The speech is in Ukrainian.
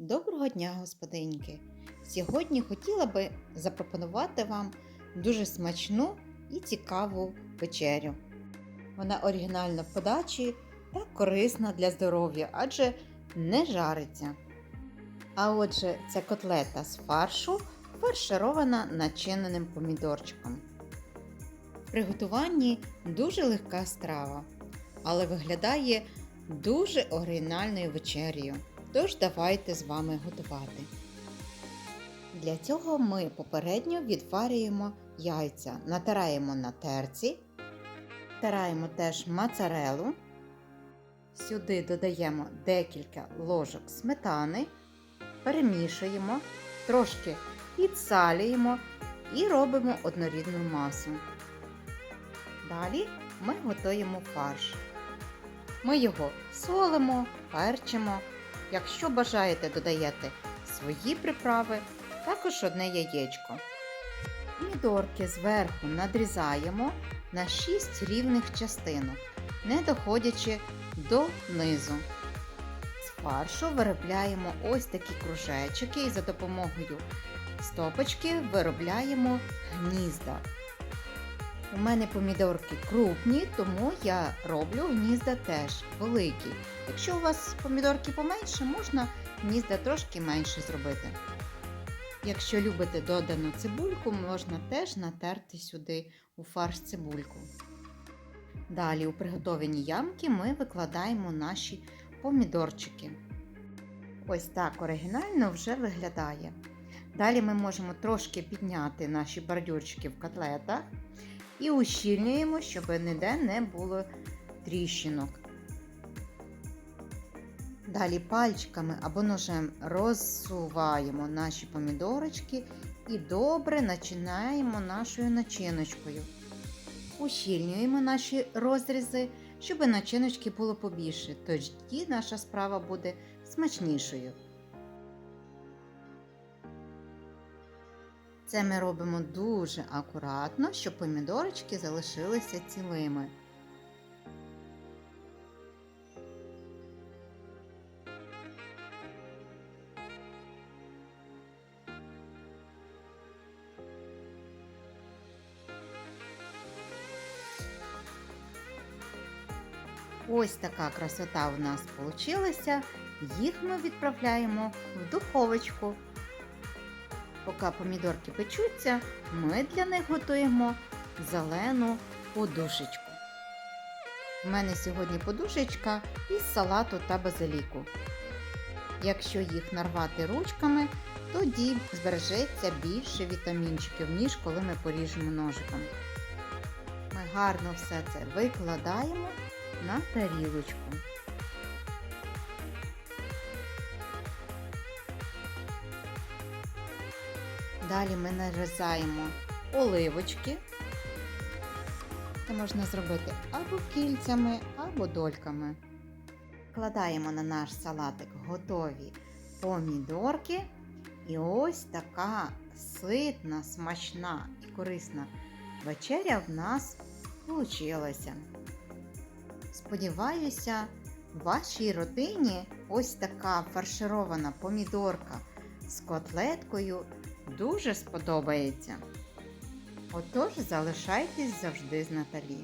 Доброго дня, господиньки! Сьогодні хотіла би запропонувати вам дуже смачну і цікаву вечерю. Вона оригінальна в подачі та корисна для здоров'я, адже не жариться. А отже, це котлета з фаршу, фарширована начиненим помідорчиком. В приготуванні дуже легка страва, але виглядає дуже оригінальною вечерею. Тож давайте з вами готувати. Для цього ми попередньо відварюємо яйця, натираємо на терці, втираємо теж моцарелу. Сюди додаємо декілька ложок сметани, перемішуємо, трошки підсалюємо і робимо однорідну масу. Далі ми готуємо фарш. Ми його солимо, перчимо. Якщо бажаєте, додаєте свої приправи, також одне яєчко. Помідорки зверху надрізаємо на 6 рівних частинок, не доходячи до низу. З фаршу виробляємо ось такі кружечки і за допомогою стопочки виробляємо гнізда. У мене помідорки крупні, тому я роблю гнізда теж великі. Якщо у вас помідорки поменше, можна гнізда трошки менше зробити. Якщо любите додану цибульку, можна теж натерти сюди у фарш цибульку. Далі у приготовані ямки ми викладаємо наші помідорчики. Ось так оригінально вже виглядає. Далі ми можемо трошки підняти наші бордюрчики в котлетах і ущільнюємо, щоб ніде не було тріщинок. Далі пальчиками або ножем розсуваємо наші помідорочки і добре начинаємо нашою начиночкою. Ущільнюємо наші розрізи, щоб начиночки було побільше, тоді наша справа буде смачнішою. Це ми робимо дуже акуратно, щоб помідорочки залишилися цілими. Ось така красота у нас вийшла. Їх ми відправляємо в духовочку. Поки помідорки печуться, ми для них готуємо зелену подушечку. У мене сьогодні подушечка із салату та базиліку. Якщо їх нарвати ручками, тоді збережеться більше вітамінчиків, ніж коли ми поріжемо ножиком. Ми гарно все це викладаємо на тарілочку. Далі ми нарізаємо оливочки. Це можна зробити або кільцями, або дольками. Кладаємо на наш салатик готові помідорки. І ось така ситна, смачна і корисна вечеря в нас вийшла. Сподіваюся, в вашій родині ось така фарширована помідорка з котлеткою дуже сподобається. Отож, залишайтесь завжди з Наталі.